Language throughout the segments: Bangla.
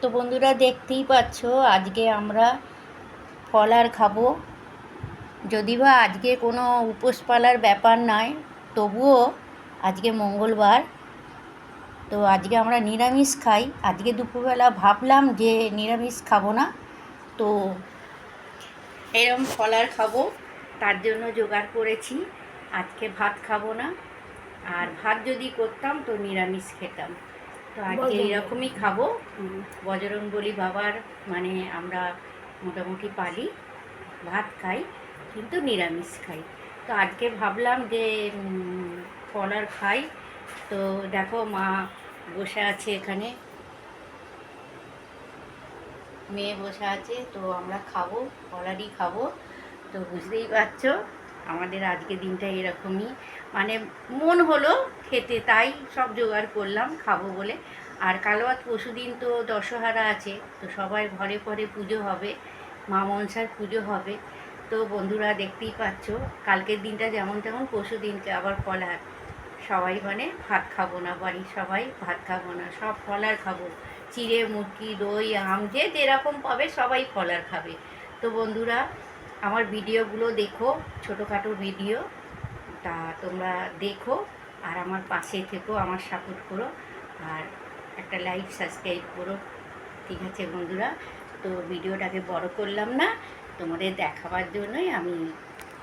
তো বন্ধুরা দেখতেই পাচ্ছ, আজকে আমরা ফল আর খাব। যদি বা আজকে কোনো উপোস পালার ব্যাপার নয় তবুও আজকে মঙ্গলবার। তো আজকে আমরা নিরামিষ খাই। আজকে দুপুরবেলা ভাবলাম যে নিরামিষ খাব না, তো এরম ফল আর খাব, তার জন্য জোগাড় করেছি। আজকে ভাত খাব না, আর ভাত যদি করতাম তো নিরামিষ খেতাম। তো আজকে। এরকমই খাব। বজরং বলি বাবার মানে আমরা মোটামুটি পালি ভাত খাই কিন্তু নিরামিষ খাই। তো আজকে ভাবলাম যে আর খাই। তো দেখো মা বসে আছে এখানে। মেয়ে বসে আছে তো আমরা খাব ফলারই খাব। তো বুঝতেই পারছ? আমাদের আজকে দিনটা এরকমই। মানে মন হলো খেতে, তাই সব জোগাড় করলাম খাব বলে। আর কালোয়াত পরশু দিন তো দশহারা আছে, তো সবাই ঘরে ঘরে পুজো হবে, মা মনসার পুজো হবে। তো বন্ধুরা দেখতেই পাচ্ছ, কালকের দিনটা যেমন তেমন পরশু দিনকে আবার ফলার সবাই মানে ভাত খাব না, বাড়ির সবাই ভাত খাব না, সব ফলার খাব। চিড়ে, মুরগি, দই, আম, যে যেরকম পাবে সবাই ফলার খাবে। তো বন্ধুরা আমার ভিডিওগুলো দেখো, ছোটোখাটো ভিডিও। তা তোমরা দেখো আর আমার পাশে থেকো, আমার সাপোর্ট করো আর একটা লাইক সাবস্ক্রাইব করো। ঠিক আছে বন্ধুরা? তো ভিডিওটাকে বড় করলাম না, তোমাদের দেখাবার জন্যই আমি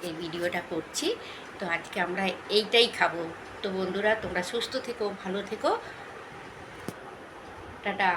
এই ভিডিওটা করছি। তো আজকে আমরা এইটাই খাব। তো বন্ধুরা, তোমরা সুস্থ থেকো, ভালো থেকো। টাটা।